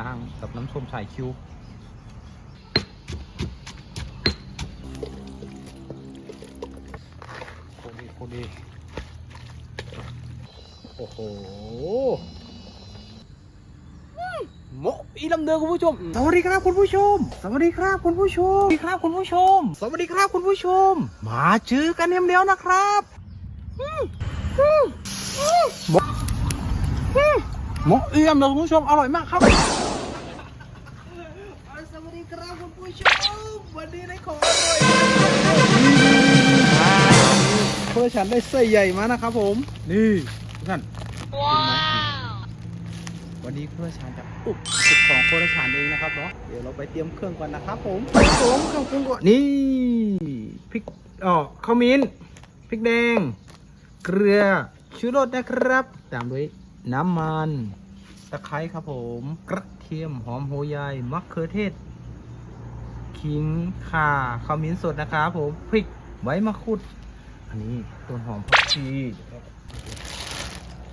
ล้างกับน้ำส้มสายคิวโคดีโคดีโอ้โหโมอีลำเดินคุณผู้ชม สวัสดีครับคุณผู้ชม สวัสดีครับคุณผู้ชม สวัสดีครับคุณผู้ชม สวัสดีครับคุณผู้ชม มาเจอกันเอ็มแล้วนะครับอืมอืมอืมโมอืมโมอีลำเดินคุณผู้ชมอร่อยมากครับสวัสดี ครับคุณผู้ชมวันนี้ได้ของอร่อยเพื่อฉันได้ไส้ใหญ่มานะครับผม นี่ทุกท่านว้าววันนี้เพื่อฉันจะอุบสุดของเพื่อฉันเองนะครับเนาะเดี๋ยวเราไปเตรียมเครื่องก่อนนะครับผมผมเครื่องปรุงก่อนนี่พริกอ๋อข้าวมิ้นพริกแดง เกลือชูรสนะครับ ตามด้วยน้ำมัน ตะไคร้ครับผม กระเทียมหอมหัวใหญ่มะเขือเทศ ขิงข่าขมิ้นสดนะครับผมพริกใบมะกรูดอันนี้ต้นหอมผักชี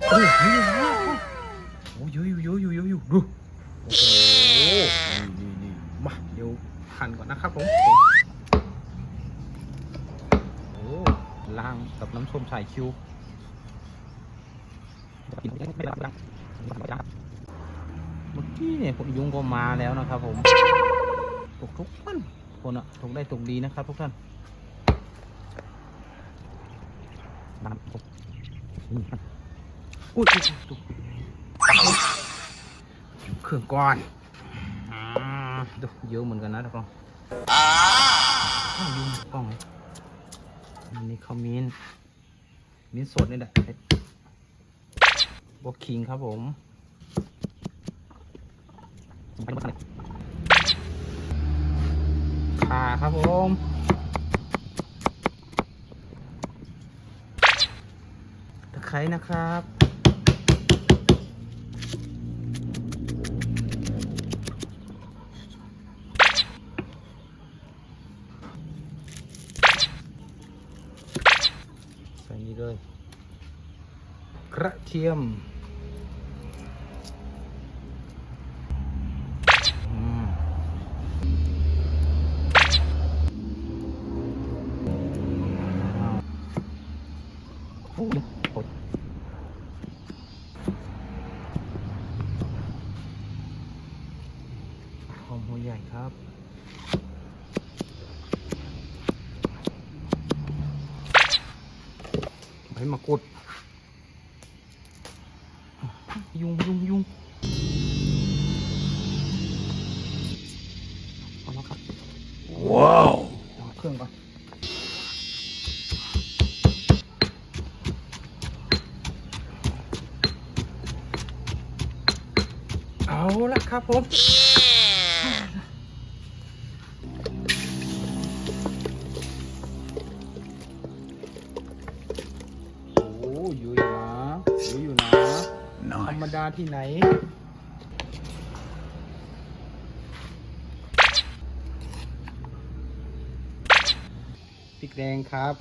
โอ้ยเยอะโอ้ยเยอะอยู่เยอะอยู่อยู่ดูโอ้โหนี่นี่มาเดี๋ยวหั่นก่อนนะครับผมโอ้ล้างกับน้ำส้มสายคิวเมื่อกี้เนี่ยผมยุงก็มาแล้วนะครับผม ตกทุกวันคนอะตกได้ตกดีนะครับทุกท่านน้ำปุ๊บนี่ครับอุ้ยอุ้ยอุ้ยดูเครื่องก่อนอดูเยอะเหมือนกันนะทุกคนอ้าวยุงกล้องเลยอันนี้เขามินมินสดนี่แหละบวกคิงครับผมไป ขาครับผมตะไคร้นะครับใส่นี่เลยกระเทียมอืมอ้าวโอ้ยโอ้ย หอมหัว ใหญ่ครับ ใบมะกรูดยุงยุงยุงเอาละครับ ว้าวเอาเครื่องก่อนเอาละครับผม รรมดาที่ไหน พริกแดงครับ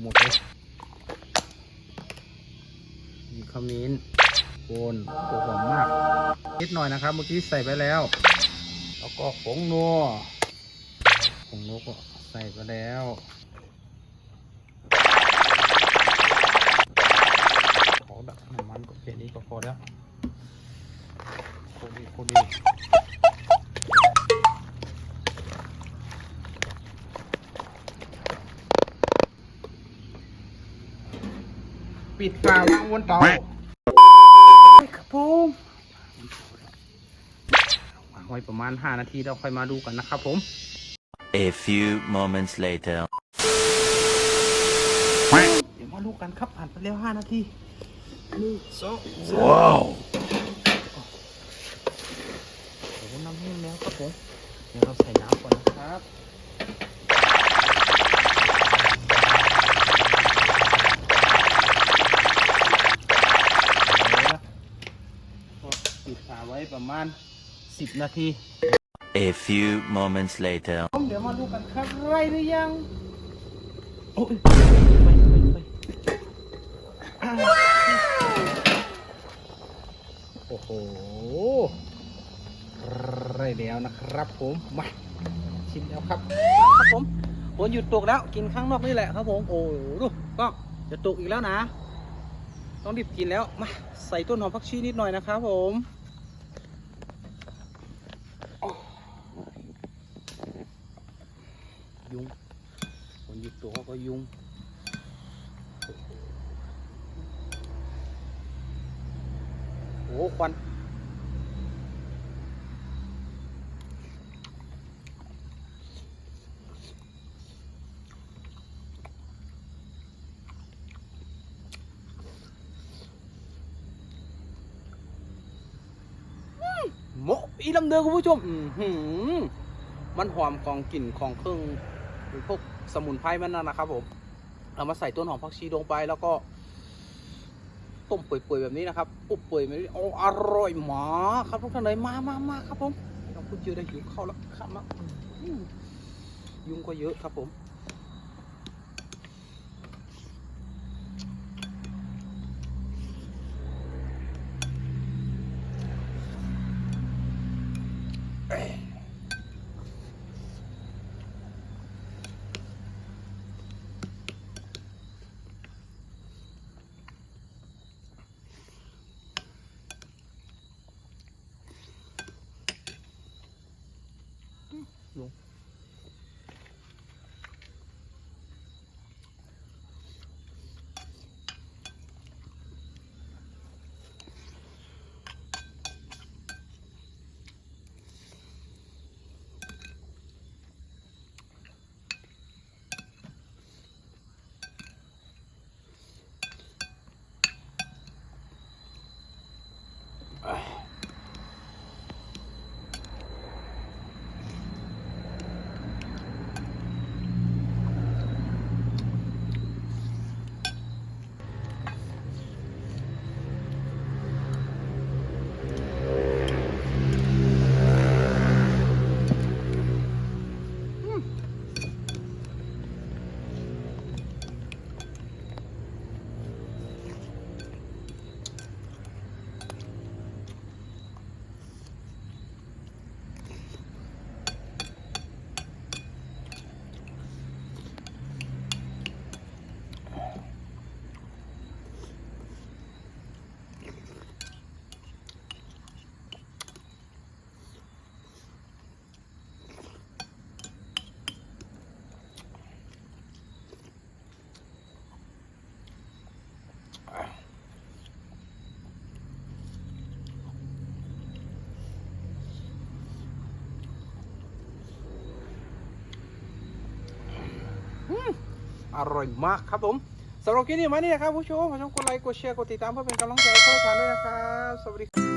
หมดเลยมีขมิ้นโคนโอ้หอมมาก นิดหน่อยนะครับ เมื่อกี้ใส่ไปแล้ว แล้วก็ผงนัวผงนัวก็ใส่ไปแล้ว ดับน้ำมันก็แค่นี้ก็พอแล้วโคดีโคดีปิดฝาวางบนเตาครับผมวางไว้ประมาณ 5 นาทีเราค่อยมาดูกันนะครับผม A few moments later. เดี๋ยวมาดูกันครับผ่านไปแล้ว 5 นาทีหนึ่ง สองสาม Wow. โอ้โหน้ำแห้งแล้วครับผมเดี๋ยวเราใส่น้ำก่อนนะครับเอาละก็ปิดฝาไว้ประมาณ 10 นาที A few moments later. ผมเดี๋ยวมาดูกันครับไรหรือยัง โอ้ยไปไปไปอ่า โอ้โหได้แล้วนะครับ ผมมาชิมแล้วครับครับผมฝนหยุดตกแล้วกินข้างนอกนี่แหละครับผมโอ้โหดูก็จะตกอีกแล้วนะ ต้องรีบกินแล้วมาใส่ต้นหอมผักชีนิดหน่อยนะครับผมยุงฝนหยุดตกก็ยุง โอ้โหควันอืมโมอีลำเดือคุณผู้ชมมันหอมของกลิ่นของเครื่องพวกสมุนไพรมันนั่นนะครับผมเอามาใส่ต้นหอมผักชีลงไปแล้วก็ ต้มเปื่อยๆแบบนี้นะครับอุบเปื่อยแบบนี้โอ้อร่อยมากครับทุกท่านเลยมามามาครับผมไม่ต้องพูดเยอะได้หิวข้าแล้วครับมายุงก็เยอะครับผม อร่อยมากครับผมสำหรับคลิปนี้มานี่นะครับผู้ชมผู้ชมกดไลค์กดแชร์กดติดตามเพื่อเป็นกำลังใจให้ช่องทางด้วยนะครับสวัสดี